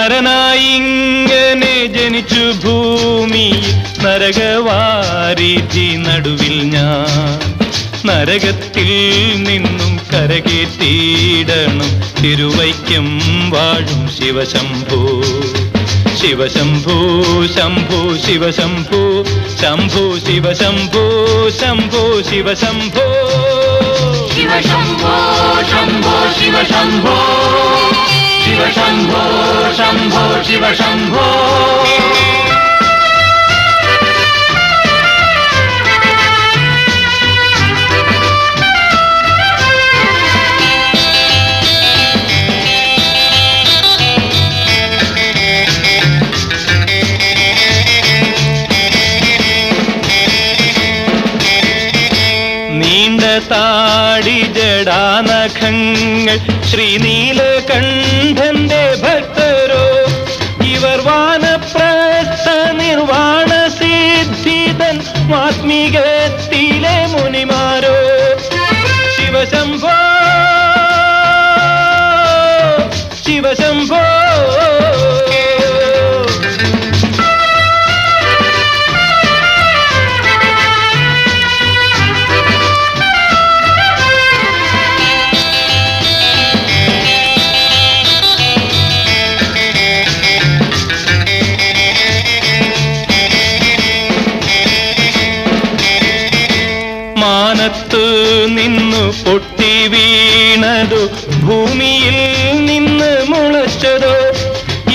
നരനായിങ്ങനെ ജനിച്ചു ഭൂമി നരകവാരിധി നടുവിൽ ഞാൻ. നരകത്തിൽ നിന്നും കരകേറ്റിയിടണം തിരുവൈക്കം വാഴും ശിവശംഭൂ. ശിവശംഭൂ ശംഭൂ ശിവശംഭൂ ശംഭൂ ശിവശംഭൂ ശംഭൂ ശിവശംഭൂ. ശിവശംഭോ ശംഭോ ശിവശംഭോ. ശംഭോ ശിവ ശംഭോ. താടി ജടാനഖങ്ങൾ ശ്രീനീലകണ്ഠ ആത്മീകത്തിലെ മുനിമാരോ? ശിവശംഭോ ശിവശംഭോ. മാനത്തു നിന്നു പൊട്ടി വീണതു ഭൂമിയിൽ നിന്ന് മുളച്ചതോ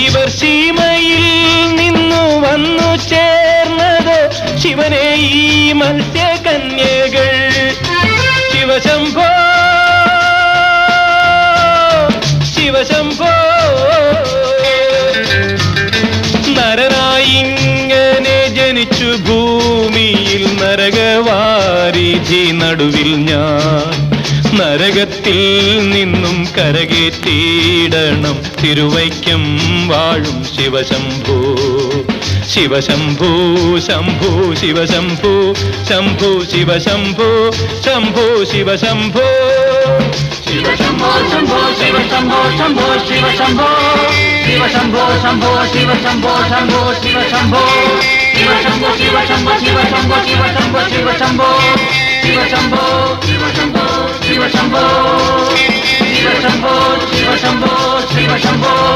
ഇവർ സീമയിൽ നിന്നു വന്നു ചേർന്നത് ശിവനെ ഈ മത്സ്യകന്യകൾ ശിവശംഭോ ശിവശംഭോ. നരനായിങ്ങനെ ജനിച്ചു ഭൂമിയിൽ നരകവാരീജി നടുവിൽ ഞാൻ നരകത്തിൽ നിന്നും കരകേറ്റിയിടണം തിരുവൈക്കം വാഴും ശിവശംഭൂ ശിവശംഭൂ ശംഭൂ ശിവശംഭൂ ശംഭൂ ശിവശംഭൂ ശംഭൂ ശിവശംഭൂ. ശിവശംഭോ ശംഭോ ശിവശംഭോ ശംഭോ ശിവശംഭോ. शिव शम्भो शम्भो शिव शम्भो शम्भो शिव शम्भो शिव शम्भो शिव शम्भो शिव शम्भो शिव शम्भो शिव शम्भो शिव शम्भो शिव शम्भो शिव शम्भो शिव शम्भो शिव शम्भो शिव शम्भो